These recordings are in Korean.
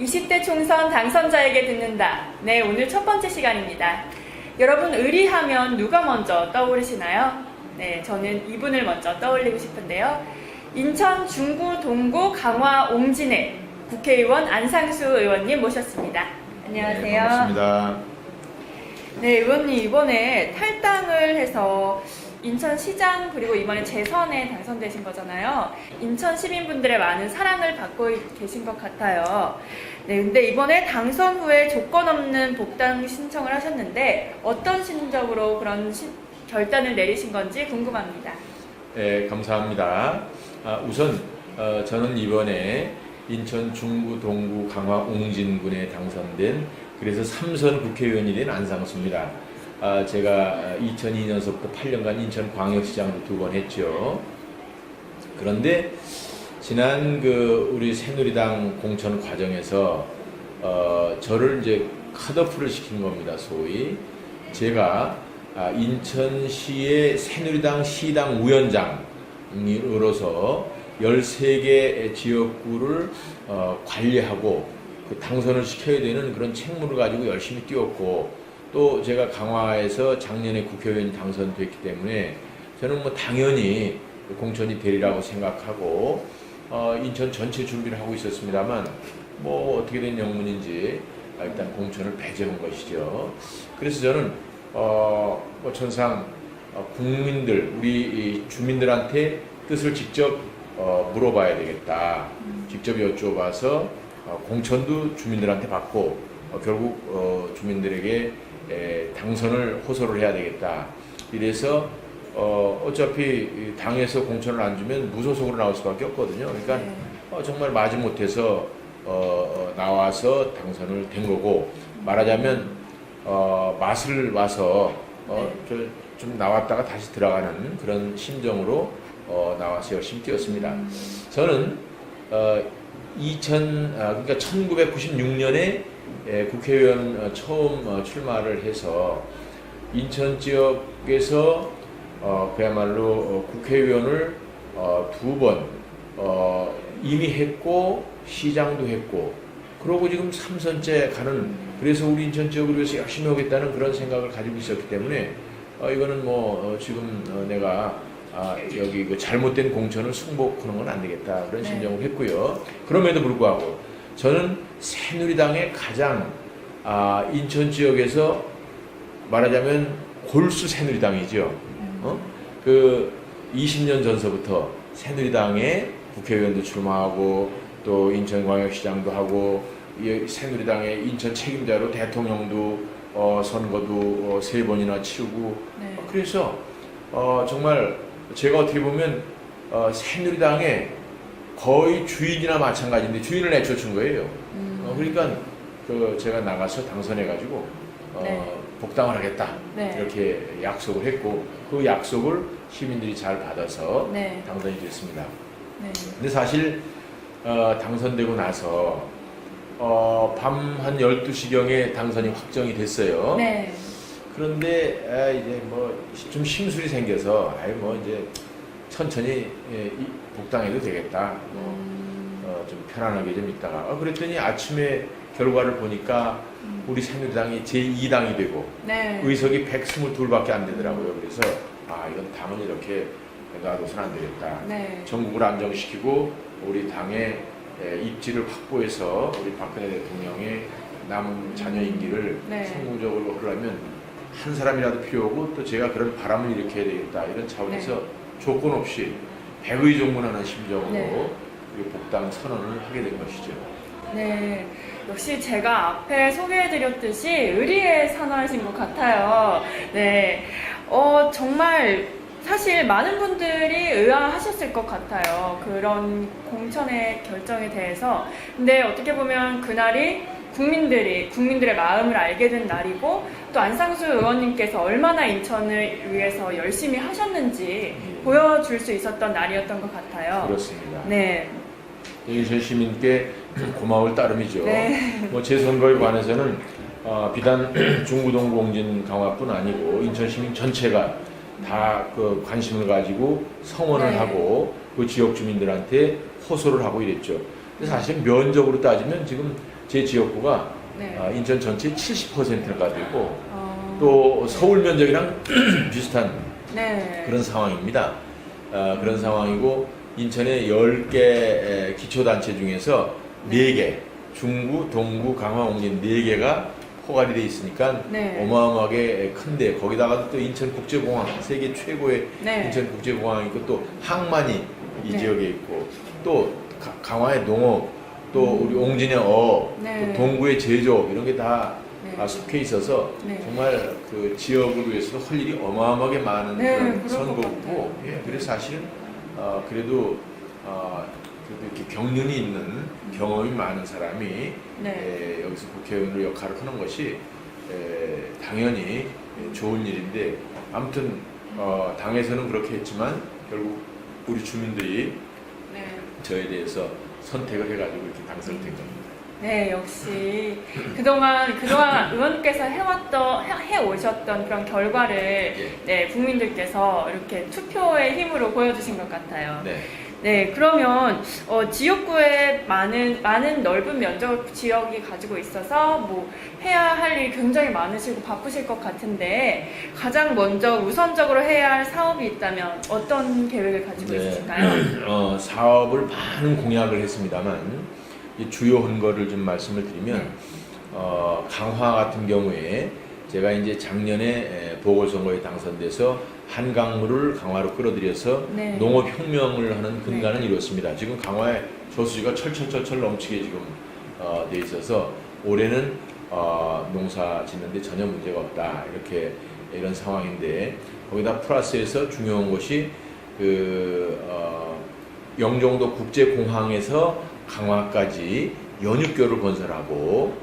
20대 총선 당선자에게 듣는다. 네, 오늘 첫 번째 시간입니다. 여러분, 의리하면 누가 먼저 떠오르시나요? 네, 저는 이분을 먼저 떠올리고 싶은데요. 인천 중구 동구 강화 옹진의 국회의원 안상수 의원님 모셨습니다. 안녕하세요. 네, 반갑습니다. 네, 의원님 이번에 탈당을 해서 인천시장 그리고 이번에 재선에 당선되신 거잖아요. 인천 시민분들의 많은 사랑을 받고 계신 것 같아요. 네, 근데 이번에 당선 후에 조건 없는 복당 신청을 하셨는데 어떤 심정으로 그런 시- 결단을 내리신 건지 궁금합니다. 네, 감사합니다. 아, 우선 어, 저는 이번에 인천 중구 동구 강화 옹진군에 당선된 그래서 삼선 국회의원이 된 안상수입니다. 아, 제가 2002년서부터 8년간 인천 광역시장도 두번 했죠. 그런데 지난 그 우리 새누리당 공천 과정에서 어, 저를 이제 컷오프를 시킨 겁니다. 소위 제가 아, 인천시의 새누리당 시당 우연장으로서 13개 지역구를 어, 관리하고 그 당선을 시켜야 되는 그런 책무를 가지고 열심히 뛰었고 또 제가 강화에서 작년에 국회의원이 당선됐기 때문에 저는 뭐 당연히 공천이 되리라고 생각하고 어, 인천 전체 준비를 하고 있었습니다만 뭐 어떻게 된 영문인지 일단 공천을 배제한 것이죠. 그래서 저는 어, 뭐 전상 어, 국민들 우리 이 주민들한테 뜻을 직접 어, 물어봐야 되겠다. 직접 여쭤봐서 어, 공천도 주민들한테 받고 어, 결국 어, 주민들에게 에, 당선을 호소를 해야 되겠다. 이래서 어, 어차피 이 당에서 공천을 안 주면 무소속으로 나올 수밖에 없거든요. 그러니까 네. 어, 정말 마지못해서 어, 어, 나와서 당선을 된 거고 말하자면 어, 맛을 와서 어, 저, 좀 나왔다가 다시 들어가는 그런 심정으로 어, 나와서 열심히 뛰었습니다. 저는 어, 2000 아, 그러니까 1996년에 예, 국회의원 어, 처음 어, 출마를 해서 인천 지역에서 어, 그야말로 어, 국회의원을 어, 두번 어, 이미 했고 시장도 했고 그러고 지금 3선째 가는 그래서 우리 인천 지역을 위해서 열심히 하겠다는 그런 생각을 가지고 있었기 때문에 어, 이거는 뭐 어, 지금 어, 내가 아, 여기 그 잘못된 공천을 승복하는 건 안 되겠다 그런 네. 심정을 했고요. 그럼에도 불구하고 저는 새누리당의 가장 아, 인천 지역에서 말하자면 골수 새누리당이죠. 어? 그 20년 전서부터 새누리당에 국회의원도 출마하고 또 인천광역시장도 하고 이 새누리당의 인천 책임자로 대통령도 어, 선거도 어, 세 번이나 치르고 네. 어, 그래서 어, 정말 제가 어떻게 보면 어, 새누리당의 거의 주인이나 마찬가지인데 주인을 내쫓은 거예요. 음, 어, 그러니까 그 제가 나가서 당선해가지고 어, 네. 복당을 하겠다 네. 이렇게 약속을 했고 그 약속을 시민들이 잘 받아서 네. 당선이 됐습니다. 네. 근데 사실 어, 당선되고 나서 어, 밤 한 12시경에 당선이 확정이 됐어요. 네. 그런데 아, 이제 뭐 좀 심술이 생겨서 아이 뭐 이제 천천히 예, 이- 복당해도 되겠다. 뭐 음, 어, 좀 편안하게 좀 있다가 어, 그랬더니 아침에 결과를 보니까 음. 우리 새누리당이 제2당이 되고 네. 의석이 122밖에 안 되더라고요. 그래서 아 이건 당은 이렇게 놔둬서는 안 되겠다. 네. 전국을 안정시키고 우리 당의 에, 입지를 확보해서 우리 박근혜 대통령의 남 자녀 임기를 네. 성공적으로 하려면 한 사람이라도 필요하고 또 제가 그런 바람을 일으켜야 되겠다 이런 차원에서 조건 없이 백의종문하는 심정으로 네. 복당 선언을 하게 된 것이죠. 네, 역시 제가 앞에 소개해드렸듯이 의리에 선언하신 것 같아요. 네, 어, 정말 사실 많은 분들이 의아하셨을 것 같아요. 그런 공천의 결정에 대해서. 근데 어떻게 보면 그날이 국민들이, 국민들의 마음을 알게 된 날이고 또 안상수 의원님께서 얼마나 인천을 위해서 열심히 하셨는지 보여줄 수 있었던 날이었던 것 같아요. 그렇습니다. 네, 인천 시민께 고마울 따름이죠. 네. 뭐제 선거에 관해서는 어, 비단 중구동 공진 강화뿐 아니고 인천 시민 전체가 다 그 관심을 가지고 성원을 네. 하고 그 지역 주민들한테 호소를 하고 이랬죠. 사실 면적으로 따지면 지금 제 지역구가 네. 아, 인천 전체 70%가 되고 어, 또 서울 면적이랑 비슷한 네. 그런 상황입니다. 아, 그런 상황이고 인천의 10개 기초단체 중에서 4개 중구, 동구, 강화, 옹진 4개가 포괄이 돼 있으니까 네. 어마어마하게 큰데 거기다가 또 인천국제공항 세계 최고의 네. 인천국제공항이 있고 또 항만이 이 네. 지역에 있고 또 가- 강화의 농업 또 우리 옹진의 어, 네. 또 동구의 제조업 이런 게다 네. 아, 속해 있어서 네. 정말 그 지역을 위해서도 할 일이 어마어마하게 많은 네, 그런 그럴 선거고. 예, 그래서 사실은 어, 그래도 어, 그래도 이렇게 경륜이 있는 경험이 많은 사람이 네. 에, 여기서 국회의원으로 역할을 하는 것이 에, 당연히 에, 좋은 일인데 아무튼 어, 당에서는 그렇게 했지만 결국 우리 주민들이 네. 저에 대해서 선택을 해가지고 이렇게 당선된 겁니다. 네, 역시 그동안 그동안 의원께서 해왔던 해, 오셨던 그런 결과를 예. 네 국민들께서 이렇게 투표의 힘으로 보여주신 것 같아요. 네. 네, 그러면 어, 지역구에 많은 많은 넓은 면적 지역이 가지고 있어서 뭐 해야 할 일이 굉장히 많으시고 바쁘실 것 같은데 가장 먼저 우선적으로 해야 할 사업이 있다면 어떤 계획을 가지고 있으실까요? 어, 사업을 많은 공약을 했습니다만 이 주요한 거를 좀 말씀을 드리면 네. 어, 강화 같은 경우에 제가 이제 작년에 에, 보궐선거에 당선돼서 한강물을 강화로 끌어들여서 네. 농업 혁명을 하는 근간을 이뤘습니다. 지금 강화에 저수지가 철철철철 넘치게 지금 어, 돼 있어서 올해는 어, 농사 짓는데 전혀 문제가 없다 이렇게 이런 상황인데 거기다 플러스해서 중요한 것이 그 어, 영종도 국제공항에서 강화까지 연육교를 건설하고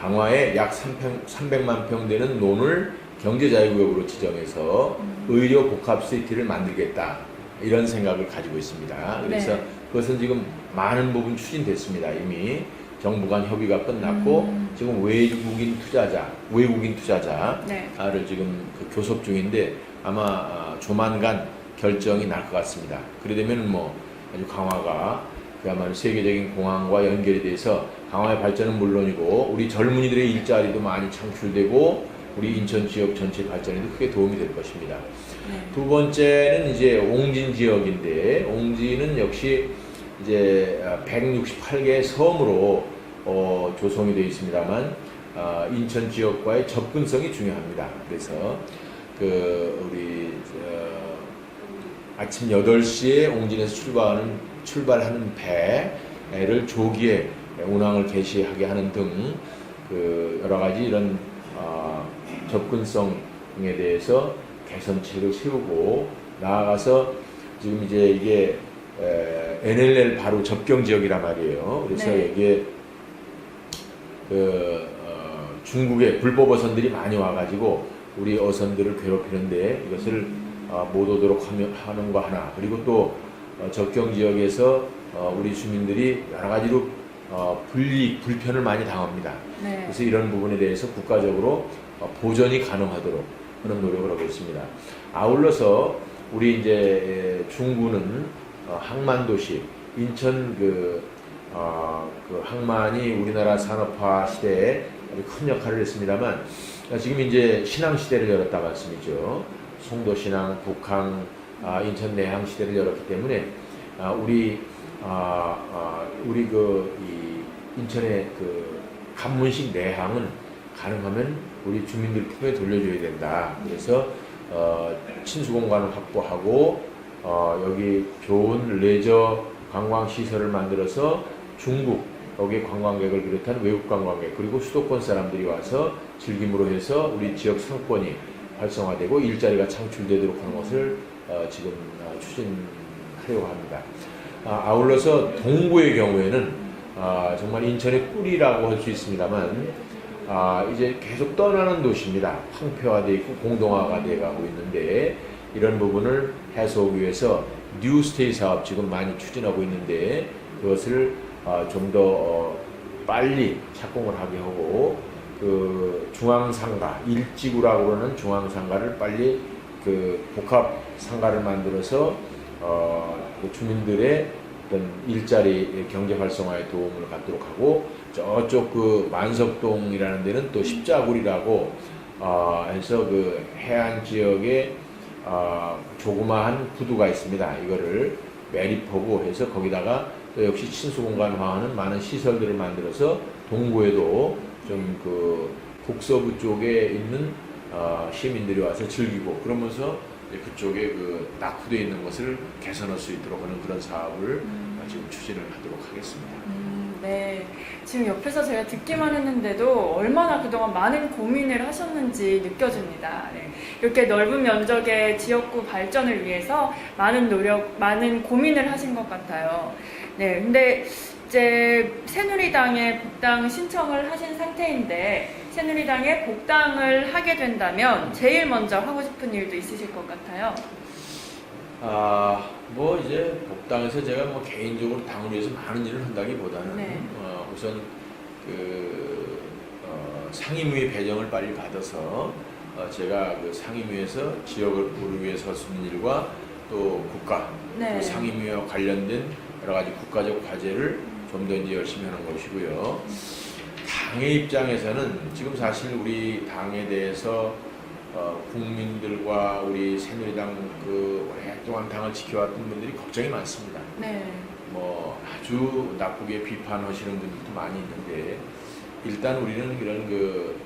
강화에 약 300 만 평 되는 논을 경제자유구역으로 지정해서 음. 의료 복합 시티를 만들겠다 이런 생각을 가지고 있습니다. 그래서 네. 그것은 지금 많은 부분 추진됐습니다. 이미 정부 간 협의가 끝났고 음. 지금 외국인 투자자, 외국인 투자자를 네. 지금 그 교섭 중인데 아마 아, 조만간 결정이 날 것 같습니다. 그래 되면 뭐 아주 강화가 그야말로 세계적인 공항과 연결이 돼서 강화의 발전은 물론이고 우리 젊은이들의 일자리도 많이 창출되고 우리 인천 지역 전체 발전에도 크게 도움이 될 것입니다. 네. 두 번째는 이제 옹진 지역인데 옹진은 역시 이제 168개의 섬으로 어, 조성이 되어 있습니다만 아, 인천 지역과의 접근성이 중요합니다. 그래서 그 우리 어, 아침 8시에 옹진에서 출발하는 출발하는 배를 조기에 운항을 개시하게 하는 등 그 여러 가지 이런 어, 접근성에 대해서 개선책을 세우고 나아가서 지금 이제 이게 에, NLL 바로 접경 지역이란 말이에요. 그래서 네. 이게 그 어, 중국의 불법 어선들이 많이 와가지고 우리 어선들을 괴롭히는데 이것을 어, 못 오도록 하며, 하는 거 하나 그리고 또 어, 접경 지역에서 어, 우리 주민들이 여러 가지로 어, 불이익, 불편을 많이 당합니다. 네. 그래서 이런 부분에 대해서 국가적으로 어, 보전이 가능하도록 그런 노력을 하고 있습니다. 아울러서 우리 이제 중구는 어, 항만도시, 인천 그, 어, 그 항만이 우리나라 산업화 시대에 아주 큰 역할을 했습니다만 어, 지금 이제 신항 시대를 열었다 말씀이죠. 송도 신항, 북항, 아, 인천 내항 시대를 열었기 때문에 아, 우리 아, 아, 우리 그이 인천의 그 간문식 내항은 가능하면 우리 주민들 품에 돌려줘야 된다. 그래서 어, 친수 공간을 확보하고 어, 여기 좋은 레저 관광 시설을 만들어서 중국 여기 관광객을 비롯한 외국 관광객 그리고 수도권 사람들이 와서 즐김으로 해서 우리 지역 상권이 활성화되고 일자리가 창출되도록 하는 것을 어, 지금 어, 추진하려고 합니다. 아, 아울러서 동구의 경우에는 아, 정말 인천의 꿀이라고 할 수 있습니다만 아, 이제 계속 떠나는 도시입니다. 황폐화되어 있고 공동화가 되어 가고 있는데 이런 부분을 해소하기 위해서 뉴스테이 사업 지금 많이 추진하고 있는데 그것을 아, 좀더 어, 빨리 착공을 하게 하고 그 중앙상가 일지구라고 그러는 중앙상가를 빨리 그 복합 상가를 만들어서 어, 그 주민들의 어떤 일자리 경제 활성화에 도움을 갖도록 하고 저쪽 그 만석동이라는 데는 또 십자굴이라고 어, 해서 그 해안 지역에 어, 조그마한 부두가 있습니다. 이거를 매립하고 해서 거기다가 또 역시 친수공간화하는 많은 시설들을 만들어서 동구에도 좀 그 북서부 쪽에 있는 어, 시민들이 와서 즐기고 그러면서 그쪽에 그 낙후되어 있는 것을 개선할 수 있도록 하는 그런 사업을 어, 지금 추진을 하도록 하겠습니다. 음, 네. 지금 옆에서 제가 듣기만 했는데도 얼마나 그동안 많은 고민을 하셨는지 느껴집니다. 네. 이렇게 넓은 면적의 지역구 발전을 위해서 많은 노력, 많은 고민을 하신 것 같아요. 네. 근데 이제 새누리당에 복당 신청을 하신 상태인데 새누리당에 복당을 하게 된다면 제일 먼저 하고 싶은 일도 있으실 것 같아요. 아, 뭐 이제 복당에서 제가 뭐 개인적으로 당을 위해서 많은 일을 한다기보다는 네. 어, 우선 그 어, 상임위 배정을 빨리 받아서 어, 제가 그 상임위에서 지역을 우리 위해서 할수 있는 일과 또 국가 네. 그 상임위와 관련된 여러 가지 국가적 과제를 좀 더 이제 열심히 하는 것이고요. 당의 입장에서는 지금 사실 우리 당에 대해서 어, 국민들과 우리 새누리당 그 오랫동안 당을 지켜왔던 분들이 걱정이 많습니다. 네. 뭐 아주 나쁘게 비판하시는 분들도 많이 있는데 일단 우리는 이런 그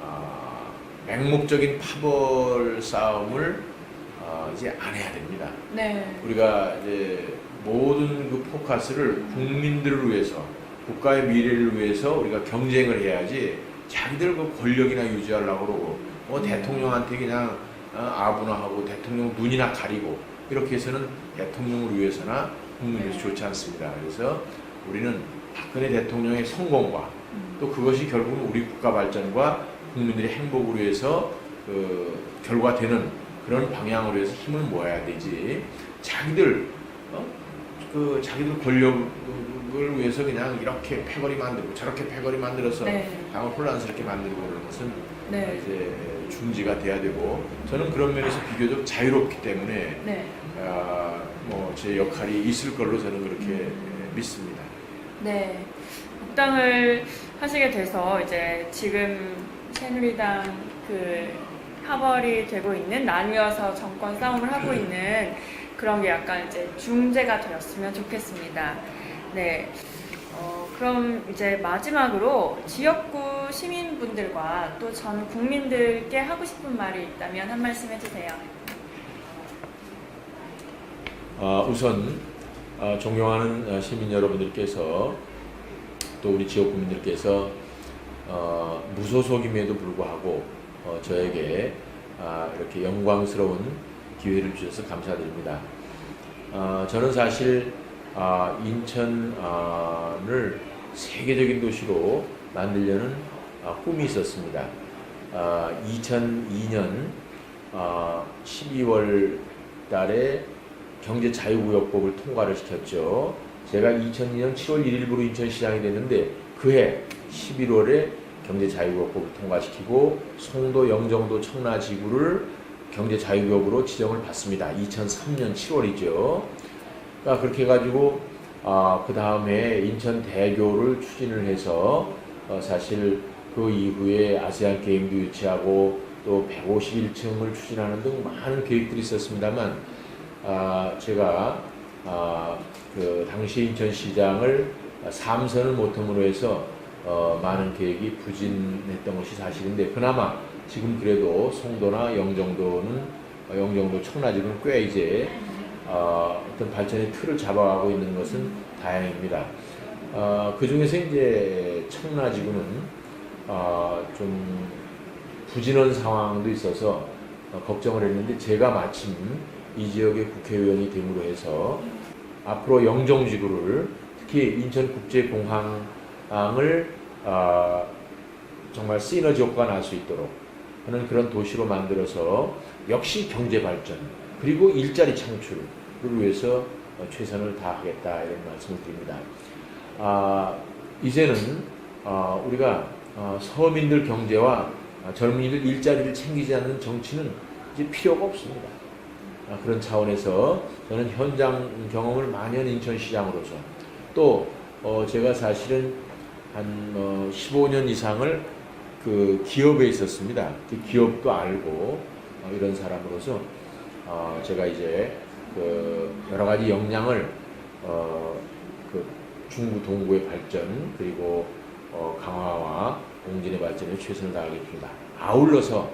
아, 맹목적인 파벌 싸움을 어, 이제 안 해야 됩니다. 네. 우리가 이제 모든 그 포커스를 국민들을 위해서 국가의 미래를 위해서 우리가 경쟁을 해야지 자기들 그 권력이나 유지하려고 그러고 뭐 대통령한테 그냥 어, 아부나 하고 대통령 눈이나 가리고 이렇게 해서는 대통령을 위해서나 국민을 위해서 좋지 않습니다. 그래서 우리는 박근혜 대통령의 성공과 음. 또 그것이 결국은 우리 국가 발전과 국민들의 행복을 위해서 그 결과되는 그런 방향으로 해서 힘을 모아야 되지 자기들 어? 그 자기들 권력 을 위해서 그냥 이렇게 패거리 만들고 저렇게 패거리 만들어서 네. 당을 혼란스럽게 만들고 그러는 것은 네. 이제 중지가 돼야 되고 저는 그런 면에서 비교적 자유롭기 때문에 네. 아, 뭐제 역할이 있을 걸로 저는 그렇게 음. 믿습니다. 네. 복당을 하시게 돼서 이제 지금 새누리당 그 파벌이 되고 있는 나뉘어서 정권 싸움을 하고 있는 그런 게 약간 이제 중재가 되었으면 좋겠습니다. 네. 어, 그럼 이제 마지막으로 지역구 시민분들과 또 전 국민들께 하고 싶은 말이 있다면 한 말씀 해주세요. 아, 우선 아, 존경하는 아, 시민 여러분들께서 또 우리 지역 국민들께서 어, 무소속임에도 불구하고 어, 저에게 아, 이렇게 영광스러운 기회를 주셔서 감사드립니다. 아, 저는 사실 아, 인천을 세계적인 도시로 만들려는 아, 꿈이 있었습니다. 아, 2002년 아, 12월 달에 경제 자유구역법을 통과를 시켰죠. 제가 2002년 7월 1일부로 인천시장이 됐는데 그해 11월에 경제 자유구역법을 통과시키고 송도, 영종도, 청라지구를 경제 자유구역으로 지정을 받습니다. 2003년 7월이죠. 그러니까 그렇게 해가지고 아, 그 다음에 인천 대교를 추진을 해서 어, 사실 그 이후에 아세안 게임도 유치하고 또 151층을 추진하는 등 많은 계획들이 있었습니다만 아, 제가 아, 그 당시 인천시장을 삼선을 못함으로 해서 어, 많은 계획이 부진했던 것이 사실인데 그나마 지금 그래도 송도나 영종도는 어, 영종도 청라지구는 꽤 이제 어, 어떤 발전의 틀을 잡아가고 있는 것은 다행입니다. 어, 그 중에서 이제 청라지구는 어, 좀 부진한 상황도 있어서 어, 걱정을 했는데 제가 마침 이 지역의 국회의원이 됨으로 해서 앞으로 영종지구를 특히 인천국제공항을 아, 정말 시너지 효과가 날 수 있도록 하는 그런 도시로 만들어서 역시 경제 발전 그리고 일자리 창출을 위해서 어, 최선을 다하겠다 이런 말씀을 드립니다. 아, 이제는 아, 우리가 아, 서민들 경제와 아, 젊은이들 일자리를 챙기지 않는 정치는 이제 필요가 없습니다. 아, 그런 차원에서 저는 현장 경험을 많이 한 인천시장으로서 또 어, 제가 사실은 한 어, 15년 이상을 그 기업에 있었습니다. 그 기업도 알고 어, 이런 사람으로서 어, 제가 이제 그 여러 가지 역량을 어, 그 중부 동구의 발전 그리고 어, 강화와 공진의 발전에 최선을 다하겠습니다. 아울러서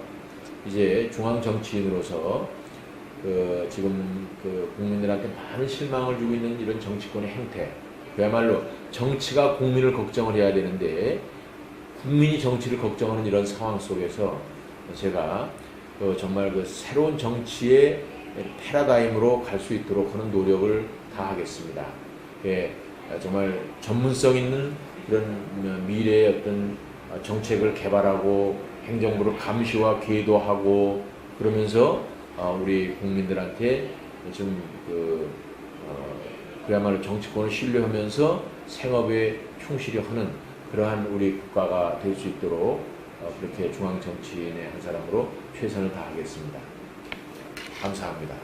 이제 중앙 정치인으로서 그 지금 그 국민들한테 많은 실망을 주고 있는 이런 정치권의 행태 그야말로 정치가 국민을 걱정을 해야 되는데 국민이 정치를 걱정하는 이런 상황 속에서 제가 그 정말 그 새로운 정치의 패러다임으로 갈 수 있도록 하는 노력을 다하겠습니다. 예, 정말 전문성 있는 그런 미래의 어떤 정책을 개발하고 행정부를 감시와 계도하고 그러면서 어, 우리 국민들한테 좀 그, 어, 그야말로 정치권을 신뢰하면서 생업에 충실히 하는 그러한 우리 국가가 될 수 있도록 어, 그렇게 중앙 정치인의 한 사람으로 최선을 다하겠습니다. 감사합니다.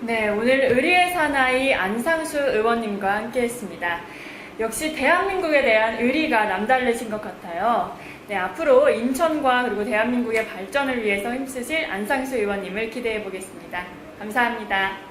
네, 오늘 의리의 사나이 안상수 의원님과 함께 했습니다. 역시 대한민국에 대한 의리가 남다르신 것 같아요. 네, 앞으로 인천과 그리고 대한민국의 발전을 위해서 힘쓰실 안상수 의원님을 기대해 보겠습니다. 감사합니다.